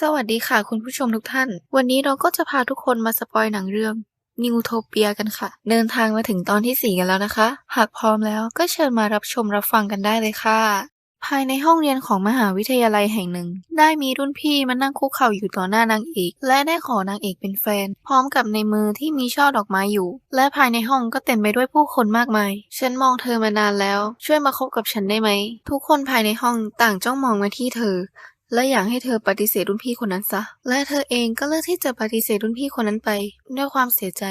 สวัสดีค่ะคุณผู้ชมทุกท่าน วันนี้เราก็จะพาทุกคนมาสปอยหนังเรื่องนิวโทเปียกันค่ะ เดินทางมาถึงตอนที่ 4 กันแล้วนะคะ หากพร้อมแล้วก็เชิญมารับชมรับฟังกันได้เลยค่ะ ภายในห้องเรียนของมหาวิทยาลัยแห่งหนึ่ง ได้มีรุ่นพี่มานั่งคุกเข่าอยู่ต่อหน้านางเอก และได้ขอนางเอกเป็นแฟน พร้อมกับในมือที่มีช่อดอกไม้อยู่ และภายในห้องก็เต็มไปด้วยผู้คนมากมาย ฉันมองเธอมานานแล้ว ช่วยมาคบกับฉันได้ไหม ทุกคนภายในห้องต่างจ้องมองมาที่เธอ และอยากให้เธอปฏิเสธรุ่นพี่คนนั้นซะ และเธอเองก็เลือกที่จะปฏิเสธรุ่นพี่คนนั้นไป ด้วยความเสียใจ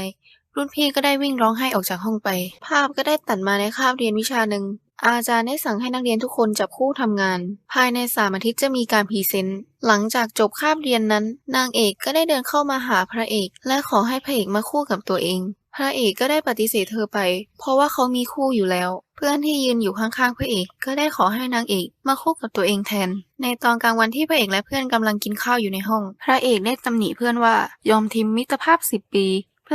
รุ่นพี่ก็ได้วิ่งร้องไห้ออกจากห้องไป ภาพก็ได้ตัดมาในคาบเรียนวิชาหนึ่งอาจารย์ได้สั่งให้นักเรียนทุกคนจับคู่ทำงาน ภายในสามอาทิตย์จะมีการพรีเซนต์ หลังจากจบคาบเรียนนั้น นางเอกก็ได้เดินเข้ามาหาพระเอก และขอให้พระเอกมาคู่กับตัวเอง พระเอกก็ได้ปฏิเสธเธอไป เพราะว่าเขามีคู่อยู่แล้ว เพื่อนที่ยืนอยู่ข้างๆพระเอกก็ได้ขอให้นางเอกมาคู่กับตัวเองแทน ในตอนกลางวันที่พระเอกและเพื่อนกำลังกินข้าวอยู่ในห้อง พระเอกได้ตำหนิเพื่อนว่ายอมทิ้งมิตรภาพสิบปี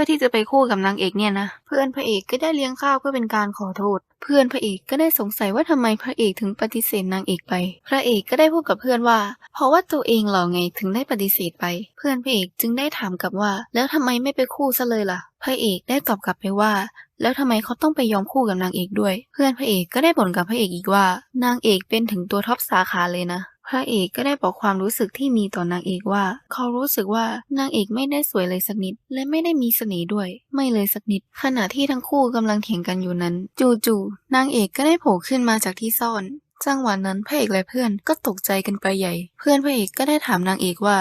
พื่อที่จะไปคู่กับนางเอกเนี่ยนะ เพื่อนพระเอกก็ได้เลี้ยงข้าวเพื่อเป็นการขอโทษ เพื่อนพระเอกก็ได้สงสัยว่าทำไมพระเอกถึงปฏิเสธนางเอกไป พระเอกก็ได้พูดกับเพื่อนว่า เพราะว่าตัวเองเหรอไงถึงได้ปฏิเสธไป เพื่อนพระเอกจึงได้ถามกลับว่า แล้วทำไมไม่ไปคู่ซะเลยล่ะ พระเอกได้ตอบกลับไปว่าแล้วทำไมเขาต้องไปยอมคู่กับนางเอกด้วย เพื่อนพระเอกก็ได้บ่นกับพระเอกอีกว่า นางเอกเป็นถึงตัวท็อปสาขาเลยนะ พระเอกก็ได้บอกความรู้สึกที่มีต่อนางเอกว่า เขารู้สึกว่านางเอกไม่ได้สวยเลยสักนิด และไม่ได้มีเสน่ห์ด้วย ไม่เลยสักนิด ขณะที่ทั้งคู่กำลังเถียงกันอยู่นั้น จู่ๆนางเอกก็ได้โผล่ขึ้นมาจากที่ซ่อนจังหวะนั้นพระเอกและเพื่อนก็ตกใจกันไปใหญ่ เพื่อนพระเอกก็ได้ถามนางเอกว่า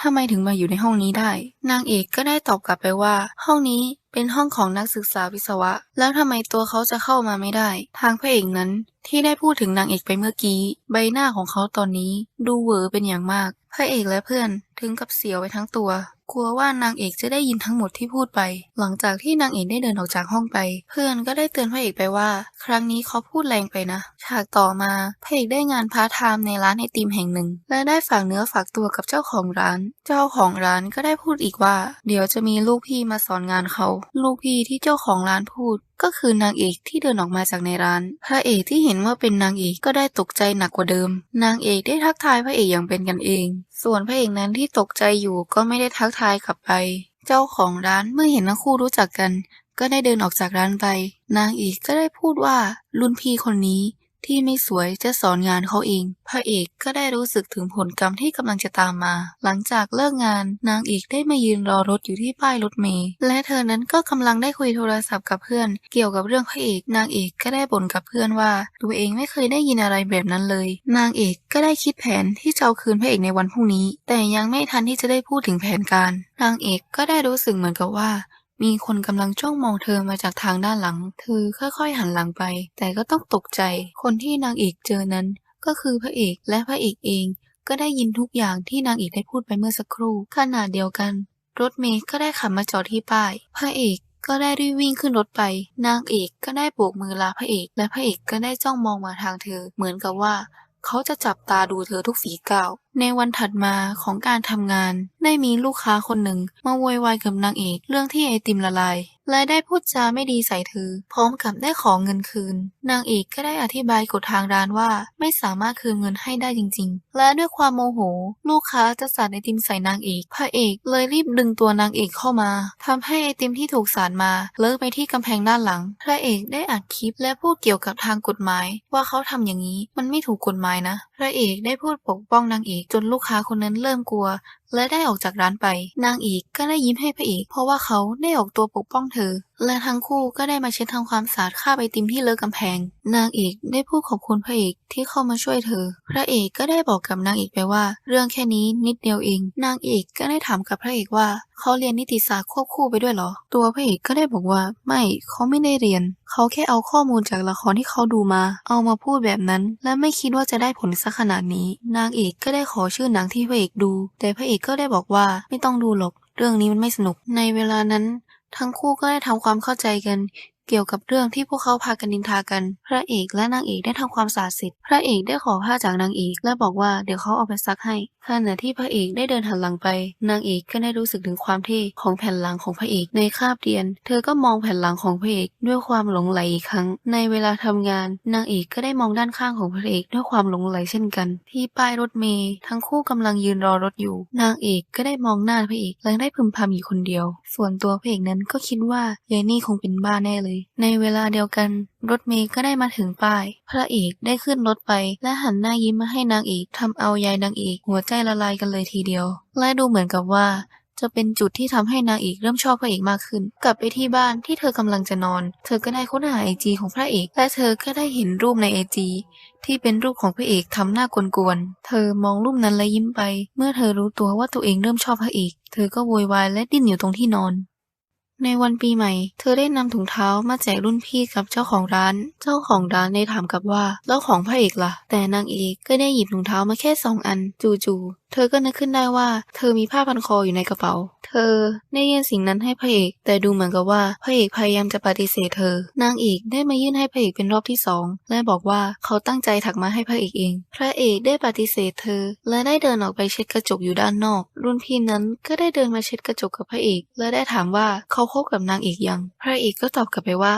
ทำไมถึงมาอยู่ในห้องนี้ได้ นางเอกก็ได้ตอบกลับไปว่า ห้องนี้เป็นห้องของนักศึกษาวิศวะ แล้วทำไมตัวเขาจะเข้ามาไม่ได้ ทางพระเอกนั้นที่ได้พูดถึงนางเอกไปเมื่อกี้ ใบหน้าของเขาตอนนี้ ดูเหวอเป็นอย่างมาก พระเอกและเพื่อนถึงกับเสียวไปทั้งตัว กลัวว่านางเอกจะได้ยินทั้งหมดที่พูดไป หลังจากที่นางเอกได้เดินออกจากห้องไป เพื่อนก็ได้เตือนพระเอกไปว่า ครั้งนี้เขาพูดแรงไปนะ ฉากต่อมาพระเอกได้งานพาร์ทไทม์ในร้านไอติมแห่งหนึ่ง และได้ฝากเนื้อฝากตัวกับเจ้าของร้าน เจ้าของร้านก็ได้พูดอีกว่า เดี๋ยวจะมีลูกพี่มาสอนงานเขา ลูกพี่ที่เจ้าของร้านพูดก็คือนางเอกที่เดินออกมาจากในร้าน พระเอกที่เห็นว่าเป็นนางเอกก็ได้ตกใจหนักกว่าเดิม นางเอกได้ทักทายพระเอกอย่างเป็นกันเอง ส่วนพระเอกนั้นที่ตกใจอยู่ก็ไม่ได้ทักทายกลับไป เจ้าของร้านเมื่อเห็นทั้งคู่รู้จักกัน ก็ได้เดินออกจากร้านไป นางเอกก็ได้พูดว่ารุ่นพี่คนนี้ ที่ไม่สวยจะสอนงานเขาเอง พระเอกก็ได้รู้สึกถึงผลกรรมที่กำลังจะตามมา หลังจากเลิกงานนางเอกได้มายืนรอรถอยู่ที่ป้ายรถเมล์และเธอนั้นก็กำลังได้คุยโทรศัพท์กับเพื่อน เกี่ยวกับเรื่องพระเอกนางเอกก็ได้บ่นกับเพื่อนว่าตัวเองไม่เคยได้ยินอะไรแบบนั้นเลย นางเอกก็ได้คิดแผนที่จะเอาคืนพระเอกในวันพรุ่งนี้ แต่ยังไม่ทันที่จะได้พูดถึงแผนการ นางเอกก็ได้รู้สึกเหมือนกับว่า มีคนกำลังจ้องมองเธอมาจากทางด้านหลัง เธอค่อยๆหันหลังไป แต่ก็ต้องตกใจ คนที่นางเอกเจอนั้น ก็คือพระเอกและพระเอกเอง ก็ได้ยินทุกอย่างที่นางเอกได้พูดไปเมื่อสักครู่ขณะเดียวกัน รถเมย์ก็ได้ขับมาจอดที่ป้าย พระเอกก็ได้รีบวิ่งขึ้นรถไป นางเอกก็ได้โบกมือลาพระเอก และพระเอกก็ได้จ้องมองมาทางเธอ เหมือนกับว่า เขาจะจับตาดูเธอทุกฝีก้าวในวันถัดมาของการทำงานได้มีลูกค้าคนหนึ่งมาโวยวายกับนางเอกเรื่องที่ไอติมละลาย และได้พูดจาไม่ดีใส่เธอพร้อมกับได้ขอเงินคืน นางเอกก็ได้อธิบายกฎทางร้านว่าไม่สามารถคืนเงินให้ได้จริง ๆ และด้วยความโมโห ลูกค้าจะสาดไอติมใส่นางเอกพระเอกเลยรีบดึงตัวนางเอกเข้ามาทำให้ไอติมที่ถูกสาดมาเลอะไปที่กำแพงด้านหลัง พระเอกได้อัดคลิปและพูดเกี่ยวกับทางกฎหมาย ว่าเขาทำอย่างนี้มันไม่ถูกกฎหมายนะ พระเอกได้พูดปกป้องนางเอกจนลูกค้าคนนั้นเริ่มกลัว และได้ออกจากร้านไป นางเอกก็ได้ยิ้มให้พระเอกเพราะว่าเขาได้ออกตัวปกป้องเธอ และทั้งคู่ก็ได้มาเช็ดทำความสะอาดคราบไอติมที่เลอะกำแพง นางเอกได้พูดขอบคุณพระเอกที่เข้ามาช่วยเธอ พระเอกก็ได้บอกกับนางเอกไปว่า เรื่องแค่นี้นิดเดียวเอง นางเอกก็ได้ถามกับพระเอกว่าเขาเรียนนิติศาสตร์ควบคู่ไปด้วยเหรอ ตัวพระเอกก็ได้บอกว่า ไม่เขาไม่ได้เรียน เขาแค่เอาข้อมูลจากละครที่เขาดูมา เอามาพูดแบบนั้น และไม่คิดว่าจะได้ผลสักขนาดนี้ นางเอกก็ได้ขอชื่อหนังที่พระเอกดู แต่พระเอกก็ได้บอกว่าไม่ต้องดูหรอกเรื่องนี้มันไม่สนุก ในเวลานั้น ทั้งคู่ก็ได้ทำความเข้าใจกันเกี่ยวกับเรื่องที่พวกเขาพากันนินทากัน พระเอกและนางเอกได้ทำความสะอาดเสร็จ พระเอกได้ขอผ้าจากนางเอกและบอกว่าเดี๋ยวเขาเอาไปซักให้ ขณะที่พระเอกได้เดินหันหลังไป นางเอกก็ได้รู้สึกถึงความเท่ของแผ่นหลังของพระเอกในคาบเรียน เธอก็มองแผ่นหลังของพระเอกด้วยความหลงไหลอีกครั้ง ในเวลาทำงาน นางเอกก็ได้มองด้านข้างของพระเอกด้วยความหลงไหลเช่นกัน ที่ป้ายรถเมล์ทั้งคู่กำลังยืนรอรถอยู่ นางเอกก็ได้มองหน้าพระเอกและได้พึมพำอยู่คนเดียว ส่วนตัวพระเอกนั้นก็คิดว่ายายนี่คงเป็นบ้าแน่เลย ในเวลาเดียวกันรถเมย์ก็ได้มาถึงป้าย พระเอกได้ขึ้นรถไป และหันหน้ายิ้มมาให้นางเอกทำเอายายนางเอกหัวใจละลายกันเลยทีเดียว และดูเหมือนกับว่า จะเป็นจุดที่ทำให้นางเอกเริ่มชอบพระเอกมากขึ้น กลับไปที่บ้านที่เธอกำลังจะนอน เธอก็ได้ค้นหาไอจีของพระเอกและเธอก็ได้เห็นรูปในไอจีที่เป็นรูปของพระเอกทำหน้ากวนๆ เธอมองรูปนั้นและยิ้มไป เมื่อเธอรู้ตัวว่าตัวเองเริ่มชอบพระเอก เธอก็โวยวายและดิ้นอยู่ตรงที่นอน ในวันปีใหม่ เธอได้นำถุงเท้ามาแจกรุ่นพี่กับเจ้าของร้าน เจ้าของร้านได้ถามกลับว่าแล้วของพระเอกล่ะ แต่นางเอกก็ได้หยิบถุงเท้ามาแค่สองอัน จู่ๆเธอก็นึกขึ้นได้ว่า เธอมีผ้าพันคออยู่ในกระเป๋า เธอได้ยื่นสิ่งนั้นให้พระเอก แต่ดูเหมือนกับว่าพระเอกพยายามจะปฏิเสธเธอ นางเอกได้มายื่นให้พระเอกเป็นรอบที่สองและบอกว่าเขาตั้งใจถักมาให้พระเอกเอง พระเอกได้ปฏิเสธเธอ และได้เดินออกไปเช็ดกระจกอยู่ด้านนอก รุ่นพี่นั้นก็ได้เดินมาเช็ดกระจกกับพระเอก และได้ถามว่าเขาคบกับนางเอกยัง พระเอกก็ตอบกลับไปว่า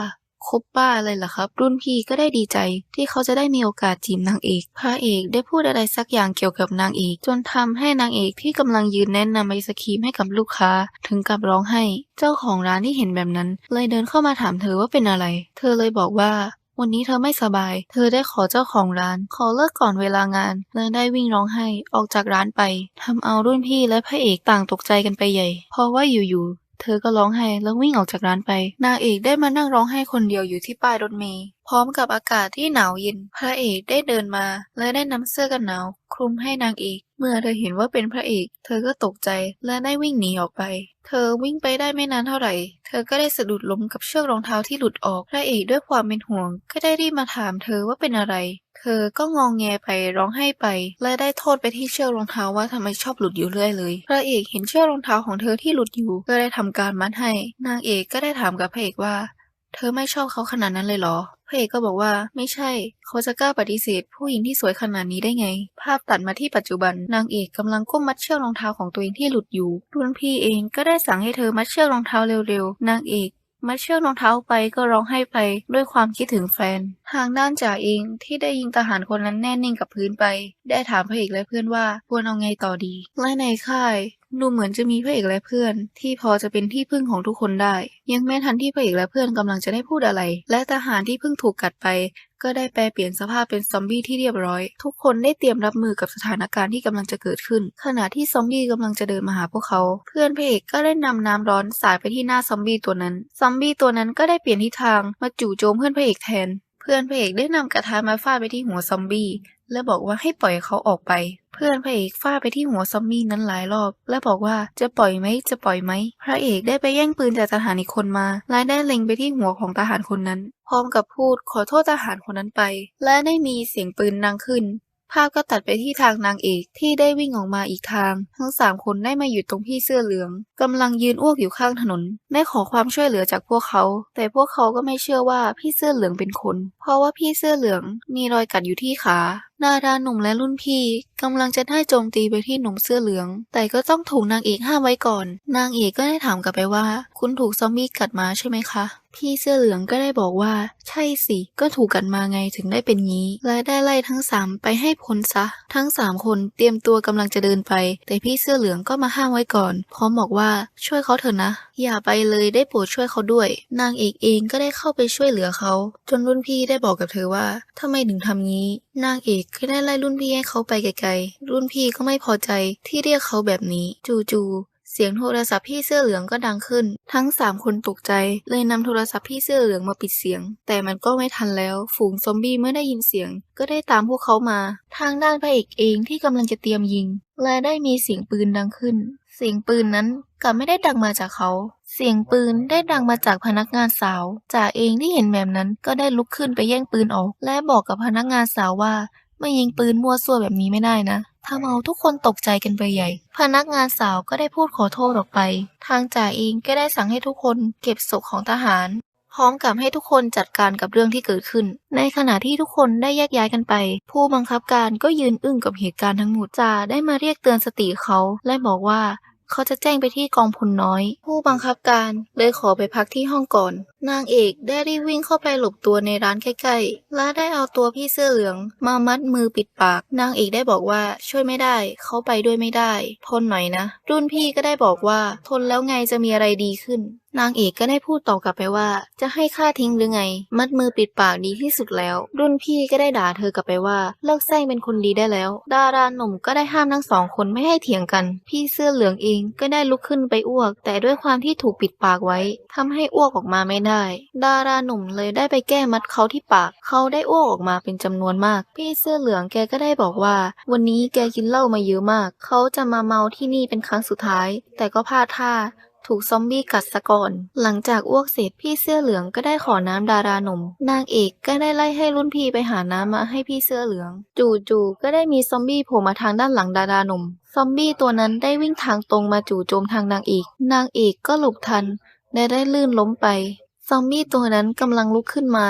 คบบ้าอะไรล่ะครับ รุ่นพี่ก็ได้ดีใจ ที่เขาจะได้มีโอกาสจีบนางเอก พระเอกได้พูดอะไรสักอย่างเกี่ยวกับนางเอก จนทำให้นางเอกที่กำลังยืนแนะนำไอศครีมให้กับลูกค้า ถึงกับร้องไห้ เจ้าของร้านที่เห็นแบบนั้น เลยเดินเข้ามาถามเธอว่าเป็นอะไร เธอเลยบอกว่าวันนี้เธอไม่สบาย เธอได้ขอเจ้าของร้าน ขอเลิกก่อนเวลางานและได้วิ่งร้องไห้ออกจากร้านไปทำเอารุ่นพี่และพระเอกต่างตกใจกันไปใหญ่ เพราะว่าอยู่ๆ เธอก็ร้องไห้แล้ววิ่งออกจากร้านไป นางเอกได้มานั่งร้องไห้คนเดียวอยู่ที่ป้ายรถเมล์พร้อมกับอากาศที่หนาวเย็น พระเอกได้เดินมา และได้นำเสื้อกันหนาว คลุมให้นางเอก เมื่อเธอเห็นว่าเป็นพระเอก เธอก็ตกใจและได้วิ่งหนีออกไป เธอวิ่งไปได้ไม่นานเท่าไหร่ เธอก็ได้สะดุดล้มกับเชือกรองเท้าที่หลุดออก พระเอกด้วยความเป็นห่วง ก็ได้รีบมาถามเธอว่าเป็นอะไร เธอก็งองแงไปร้องไห้ไป และได้โทษไปที่เชือกรองเท้าว่าทำไมชอบหลุดอยู่เรื่อยเลย พระเอกเห็นเชือกรองเท้าของเธอที่หลุดอยู่ ก็ได้ทำการมัดให้ นางเอกก็ได้ถามกับพระเอกว่า เธอไม่ชอบเขาขนาดนั้นเลยเหรอพระเอกก็บอกว่าไม่ใช่ เขาจะกล้าปฏิเสธ ผู้หญิงที่สวยขนาดนี้ได้ไง ภาพตัดมาที่ปัจจุบันนางเอกกำลังก้มมัดเชือกรองเท้าของตัวเองที่หลุดอยู่ รุ่นพี่เองก็ได้สั่งให้เธอมัดเชือกรองเท้าเร็วๆ นางเอก มัดเชือกรองเท้าไปก็ร้องไห้ไปด้วยความคิดถึงแฟน ทางด้านจ่าเองที่ได้ยิงทหารคนนั้นแน่นิ่งกับพื้นไป ได้ถามพระเอกและเพื่อนว่าควรเอาไงต่อดี และในค่าย ดูเหมือนจะมีพระเอกและเพื่อน ที่พอจะเป็นที่พึ่งของทุกคนได้ ยังไม่ทันที่พระเอกและเพื่อนกำลังจะได้พูดอะไร และทหารที่เพิ่งถูกกัดไป ก็ได้แปลเปลี่ยนสภาพเป็นซอมบี้ที่เรียบร้อย ทุกคนได้เตรียมรับมือกับสถานการณ์ที่กำลังจะเกิดขึ้น ขณะที่ซอมบี้กำลังจะเดินมาหาพวกเขา เพื่อนพระเอกก็ได้นำน้ำร้อนสาดไปที่หน้าซอมบี้ตัวนั้น ซอมบี้ตัวนั้นก็ได้เปลี่ยนทิศทางมาจู่โจมเพื่อนพระเอกแทน เพื่อนพระเอกได้นำกระทะมาฟาดไปที่หัวซอมบี้ และบอกว่าให้ปล่อยเขาออกไป เพื่อนพระเอกฟาดไปที่หัวซอมบี้นั้นหลายรอบ และบอกว่าจะปล่อยไหมจะปล่อยไหมพระเอกได้ไปแย่งปืนจากทหารอีกคนมาและได้เล็งไปที่หัวของทหารคนนั้น พร้อมกับพูดขอโทษทหารคนนั้นไป และได้มีเสียงปืนดังขึ้น ภาพก็ตัดไปที่ทางนางเอกที่ได้วิ่งออกมาอีกทาง ทั้งสามคนได้มาหยุดตรงพี่เสื้อเหลืองกำลังยืนอ้วกอยู่ข้างถนนได้ขอความช่วยเหลือจากพวกเขา แต่พวกเขาก็ไม่เชื่อว่าพี่เสื้อเหลืองเป็นคน เพราะว่าพี่เสื้อเหลืองมีรอยกัดอยู่ที่ขา ดาราหนุ่มและรุ่นพี่กำลังจะได้โจมตีไปที่หนุ่มเสื้อเหลือง แต่ก็ต้องถูกนางเอกห้ามไว้ก่อน นางเอกก็ได้ถามกลับไปว่า คุณถูกซอมบี้กัดมาใช่ไหมคะ พี่เสื้อเหลืองก็ได้บอกว่า ใช่สิ ก็ถูกกัดมาไงถึงได้เป็นงี้ และได้ไล่ทั้งสามไปให้พ้นซะ ทั้งสามคนเตรียมตัวกำลังจะเดินไป แต่พี่เสื้อเหลืองก็มาห้ามไว้ก่อน พร้อมบอกว่าช่วยเขาเถอะนะ อย่าไปเลยได้โปรดช่วยเขาด้วย นางเอกเองก็ได้เข้าไปช่วยเหลือเขา จนรุ่นพี่ได้บอกกับเธอว่าทำไมถึงทำงี้ นางเอกก็ได้ไล่รุ่นพี่ให้เขาไปไกลๆ รุ่นพี่ก็ไม่พอใจที่เรียกเขาแบบนี้ จู่ๆเสียงโทรศัพท์พี่เสื้อเหลืองก็ดังขึ้น ทั้งสามคนตกใจ เลยนำโทรศัพท์พี่เสื้อเหลืองมาปิดเสียง แต่มันก็ไม่ทันแล้ว ฝูงซอมบี้เมื่อได้ยินเสียง ก็ได้ตามพวกเขามา ทางด้านพระเอกเองที่กำลังจะเตรียมยิง และได้มีเสียงปืนดังขึ้น เสียงปืนนั้น กลับไม่ได้ดังมาจากเขา เสียงปืนได้ดังมาจากพนักงานสาวจ่าเองที่เห็นแบบนั้นก็ได้ลุกขึ้นไปแย่งปืนออก และบอกกับพนักงานสาวว่าไม่ยิงปืนมั่วซั่วแบบนี้ไม่ได้นะทำเอาทุกคนตกใจกันไปใหญ่ พนักงานสาวก็ได้พูดขอโทษออกไป ทางจ่าเองก็ได้สั่งให้ทุกคนเก็บศพของทหาร พร้อมกับให้ทุกคนจัดการกับเรื่องที่เกิดขึ้น ในขณะที่ทุกคนได้แยกย้ายกันไป ผู้บังคับการก็ยืนอึ้งกับเหตุการณ์ทั้งหมดจ่าได้มาเรียกเตือนสติเขาและบอกว่า เขาจะแจ้งไปที่กองพลน้อย ผู้บังคับการเลยขอไปพักที่ห้องก่อน นางเอกได้รีบวิ่งเข้าไปหลบตัวในร้านใกล้ๆ และได้เอาตัวพี่เสื้อเหลือง มามัดมือปิดปาก นางเอกได้บอกว่าช่วยไม่ได้ เขาไปด้วยไม่ได้ ทนหน่อยนะ รุ่นพี่ก็ได้บอกว่า ทนแล้วไงจะมีอะไรดีขึ้น นางเอกก็ได้พูดตอบกลับไปว่า จะให้ค่าทิ้งหรือไง มัดมือปิดปากดีที่สุดแล้ว รุ่นพี่ก็ได้ด่าเธอกลับไปว่า เลิกแซงเป็นคนดีได้แล้ว ดาราหนุ่มก็ได้ห้ามทั้งสองคนไม่ให้เถียงกัน พี่เสื้อเหลืองเองก็ได้ลุกขึ้นไปอ้วก แต่ด้วยความที่ถูกปิดปากไว้ทำให้อ้วกออกมาไม่ได้ ดาราหนุ่มเลยได้ไปแก้มัดเขาที่ปาก เขาได้อ้วกออกมาเป็นจำนวนมาก พี่เสื้อเหลืองแกก็ได้บอกว่า วันนี้แกกินเหล้ามาเยอะมาก เขาจะมาเมาที่นี่เป็นครั้งสุดท้าย แต่ก็พลาดท่า ถูกซอมบี้กัดซะก่อน หลังจากอ้วกเสร็จพี่เสื้อเหลืองก็ได้ขอน้ำดาราหนุ่มนางเอกก็ได้ไล่ให้รุ่นพี่ไปหาน้ำมาให้พี่เสื้อเหลือง จู่ๆก็ได้มีซอมบี้โผล่มาทางด้านหลังดาราหนุ่มซอมบี้ตัวนั้นได้วิ่งทางตรงมาจู่โจมทางนางเอก นางเอกก็หลบทัน และได้ลื่นล้มไป ซอมบี้ตัวนั้นกำลังลุกขึ้นมา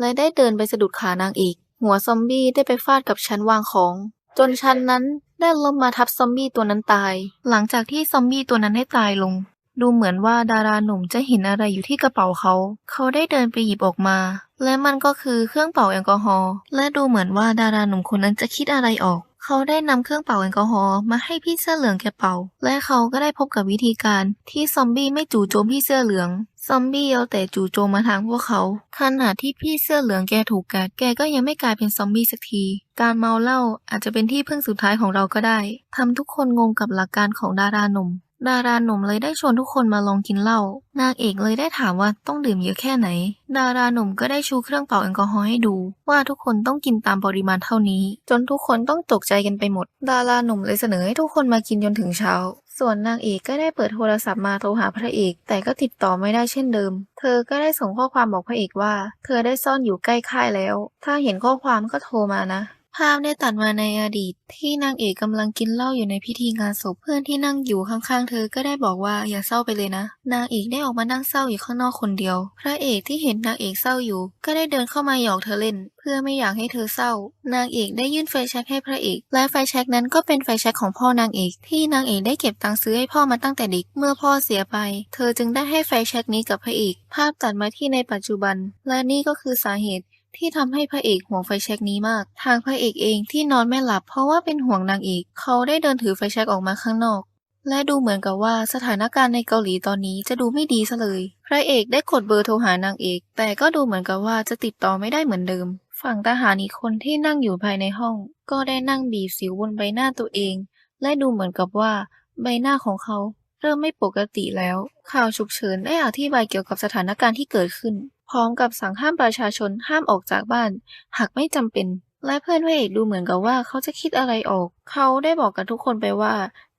และได้เดินไปสะดุดขานางเอก หัวซอมบี้ได้ไปฟาดกับชั้นวางของ จนชั้นนั้นได้ล้มมาทับซอมบี้ตัวนั้นตาย หลังจากที่ซอมบี้ตัวนั้นได้ตายลง ดูเหมือนว่าดาราหนุ่มจะเห็นอะไรอยู่ที่กระเป๋าเขา เขาได้เดินไปหยิบออกมา และมันก็คือเครื่องเป่าแอลกอฮอล์ และดูเหมือนว่าดาราหนุ่มคนนั้นจะคิดอะไรออก เขาได้นำเครื่องเป่าแอลกอฮอล์มาให้พี่เสื้อเหลืองแกเป่า และเขาก็ได้พบกับวิธีการที่ซอมบี้ไม่จู่โจมพี่เสื้อเหลืองซอมบี้เอาแต่จู่โจมมาทางพวกเขา ขณะที่พี่เสื้อเหลืองแกถูกกัด แกก็ยังไม่กลายเป็นซอมบี้สักที การเมาเหล้าอาจจะเป็นที่พึ่งสุดท้ายของเราก็ได้ ทำทุกคนงงกับหลักการของดาราหนุ่ม ดาราหนุ่มเลยได้ชวนทุกคนมาลองกินเหล้านางเอกเลยได้ถามว่าต้องดื่มเยอะแค่ไหน ดาราหนุ่มก็ได้ชูเครื่องเป่าแอลกอฮอล์ให้ดู ว่าทุกคนต้องกินตามปริมาณเท่านี้ จนทุกคนต้องตกใจกันไปหมด ดาราหนุ่มเลยเสนอให้ทุกคนมากินจนถึงเช้า ส่วนนางเอกก็ได้เปิดโทรศัพท์มาโทรหาพระเอก แต่ก็ติดต่อไม่ได้เช่นเดิม เธอก็ได้ส่งข้อความบอกพระเอกว่า เธอได้ซ่อนอยู่ใกล้ค่ายแล้ว ถ้าเห็นข้อความก็โทรมานะ ภาพได้ตัดมาในอดีต ที่นางเอกกำลังกินเหล้าอยู่ในพิธีงานศพเพื่อนที่นั่งอยู่ข้างๆ เธอก็ได้บอกว่าอย่าเศร้าไปเลยนะ นางเอกได้ออกมานั่งเศร้าอยู่ข้างนอกคนเดียว พระเอกที่เห็นนางเอกเศร้าอยู่ ก็ได้เดินเข้ามาหยอกเธอเล่น เพื่อไม่อยากให้เธอเศร้า นางเอกได้ยื่นไฟแช็กให้พระเอก และไฟแช็กนั้นก็เป็นไฟแช็กของพ่อนางเอก ที่นางเอกได้เก็บตังค์ซื้อให้พ่อมาตั้งแต่เด็กเมื่อพ่อเสียไป เธอจึงได้ให้ไฟแช็กนี้กับพระเอก ภาพตัดมาที่ในปัจจุบัน และนี่ก็คือสาเหตุ ที่ทำให้พระเอกห่วงไฟแช็กนี้มาก ทางพระเอกเองที่นอนไม่หลับเพราะว่าเป็นห่วงนางเอกเขาได้เดินถือไฟแช็กออกมาข้างนอก และดูเหมือนกับว่าสถานการณ์ในเกาหลีตอนนี้จะดูไม่ดีซะเลย พระเอกได้กดเบอร์โทรหานางเอก แต่ก็ดูเหมือนกับว่าจะติดต่อไม่ได้เหมือนเดิม ฝั่งทหารอีกคนที่นั่งอยู่ภายในห้อง ก็ได้นั่งบีบสิวบนใบหน้าตัวเอง และดูเหมือนกับว่า ใบหน้าของเขาเริ่มไม่ปกติแล้ว ข่าวฉุกเฉินได้อธิบายเกี่ยวกับสถานการณ์ที่เกิดขึ้น พร้อมกับสั่งห้ามประชาชนห้ามออกจากบ้าน หากไม่จำเป็น และเพื่อนพระเอกดูเหมือนกับว่าเขาจะคิดอะไรออก เขาได้บอกกับทุกคนไปว่า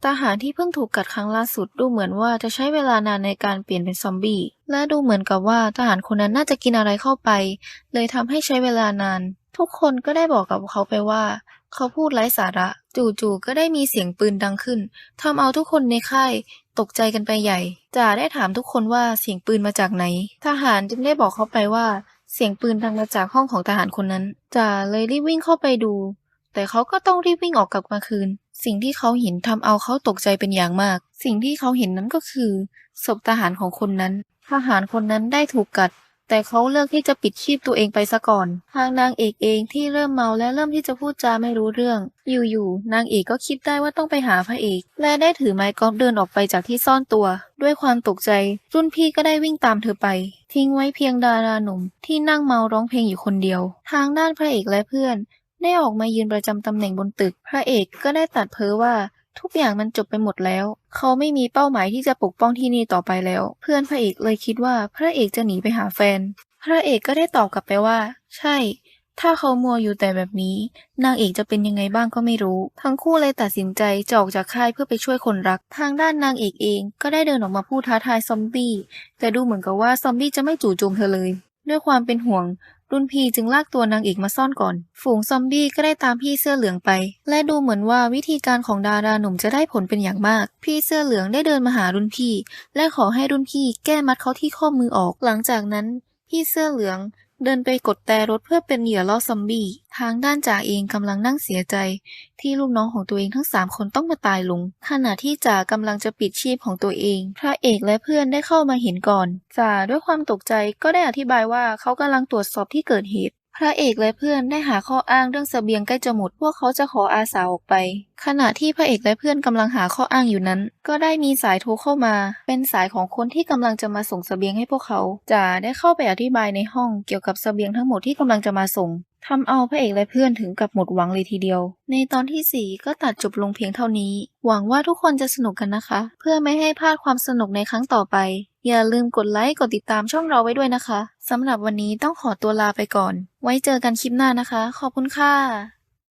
ทหารที่เพิ่งถูกกัดครั้งล่าสุดดูเหมือนว่าจะใช้เวลานานในการเปลี่ยนเป็นซอมบี้และดูเหมือนกับว่าทหารคนนั้นน่าจะกินอะไรเข้าไป เลยทำให้ใช้เวลานาน ทุกคนก็ได้บอกกับเขาไปว่า เขาพูดไร้สาระ จู่ๆก็ได้มีเสียงปืนดังขึ้นทำเอาทุกคนในค่าย ตกใจกันไปใหญ่จ่าได้ถามทุกคนว่าเสียงปืนมาจากไหน ทหารจึงได้บอกเขาไปว่า เสียงปืนดังมาจากห้องของทหารคนนั้นจ่าเลยรีบวิ่งเข้าไปดู แต่เขาก็ต้องรีบวิ่งออกกลับมาคืน สิ่งที่เขาเห็นทำเอาเขาตกใจเป็นอย่างมาก สิ่งที่เขาเห็นนั้นก็คือศพทหารของคนนั้น ทหารคนนั้นได้ถูกกัด แต่เขาเลือกที่จะปิดชีพตัวเองไปซะก่อน ทางนางเอกเองที่เริ่มเมาและเริ่มที่จะพูดจาไม่รู้เรื่อง อยู่ๆนางเอกก็คิดได้ว่าต้องไปหาพระเอก และได้ถือไม้กอล์ฟเดินออกไปจากที่ซ่อนตัว ด้วยความตกใจ รุ่นพี่ก็ได้วิ่งตามเธอไป ทิ้งไว้เพียงดาราหนุ่ม ที่นั่งเมาร้องเพลงอยู่คนเดียว ทางด้านพระเอกและเพื่อน ได้ออกมายืนประจำตำแหน่งบนตึก พระเอกก็ได้ตัดเพ้อว่า ทุกอย่างมันจบไปหมดแล้ว เขาไม่มีเป้าหมายที่จะปกป้องที่นี่ต่อไปแล้ว เพื่อนพระเอกเลยคิดว่าพระเอกจะหนีไปหาแฟน พระเอกก็ได้ตอบกลับไปว่า ใช่ ถ้าเขามัวอยู่แต่แบบนี้ นางเอกจะเป็นยังไงบ้างก็ไม่รู้ ทั้งคู่เลยตัดสินใจจะออกจากค่ายเพื่อไปช่วยคนรัก ทางด้านนางเอกเองก็ได้เดินออกมาพูดท้าทายซอมบี้ แต่ดูเหมือนกับว่าซอมบี้จะไม่จู่โจมเธอเลย ด้วยความเป็นห่วง รุ่นพี่จึงลากตัวนางเอกมาซ่อนก่อน ฝูงซอมบี้ก็ได้ตามพี่เสื้อเหลืองไป และดูเหมือนว่าวิธีการของดาราหนุ่มจะได้ผลเป็นอย่างมาก พี่เสื้อเหลืองได้เดินมาหารุ่นพี่ และขอให้รุ่นพี่แก้มัดเขาที่ข้อมือออก หลังจากนั้น พี่เสื้อเหลือง เดินไปกดแต่รถเพื่อเป็นเหยื่อล่อซอมบี้ ทางด้านจ่าเองกำลังนั่งเสียใจ ที่ลูกน้องของตัวเองทั้งสามคนต้องมาตายลง ขณะที่จ่ากำลังจะปิดชีพของตัวเอง พระเอกและเพื่อนได้เข้ามาเห็นก่อน จ่าด้วยความตกใจก็ได้อธิบายว่าเขากำลังตรวจสอบที่เกิดเหตุ พระเอกและเพื่อนได้หาข้ออ้างเรื่องเสบียงใกล้จะหมด พวกเขาจะขออาสาออกไป ขณะที่พระเอกและเพื่อนกำลังหาข้ออ้างอยู่นั้น ก็ได้มีสายโทรเข้ามา เป็นสายของคนที่กำลังจะมาส่งเสบียงให้พวกเขาจ่าได้เข้าไปอธิบายในห้องเกี่ยวกับเสบียงทั้งหมดที่กำลังจะมาส่งทำเอาพระเอกและเพื่อนถึงกับหมดหวังเลยทีเดียว ในตอนที่ 4 ก็ตัดจบลงเพียงเท่านี้ หวังว่าทุกคนจะสนุกกันนะคะ เพื่อไม่ให้พลาดความสนุกในครั้งต่อไป อย่าลืมกดไลค์กดติดตามช่องเราไว้ด้วยนะคะสำหรับวันนี้ต้องขอตัวลาไปก่อน ไว้เจอกันคลิปหน้านะคะ ขอบคุณค่ะ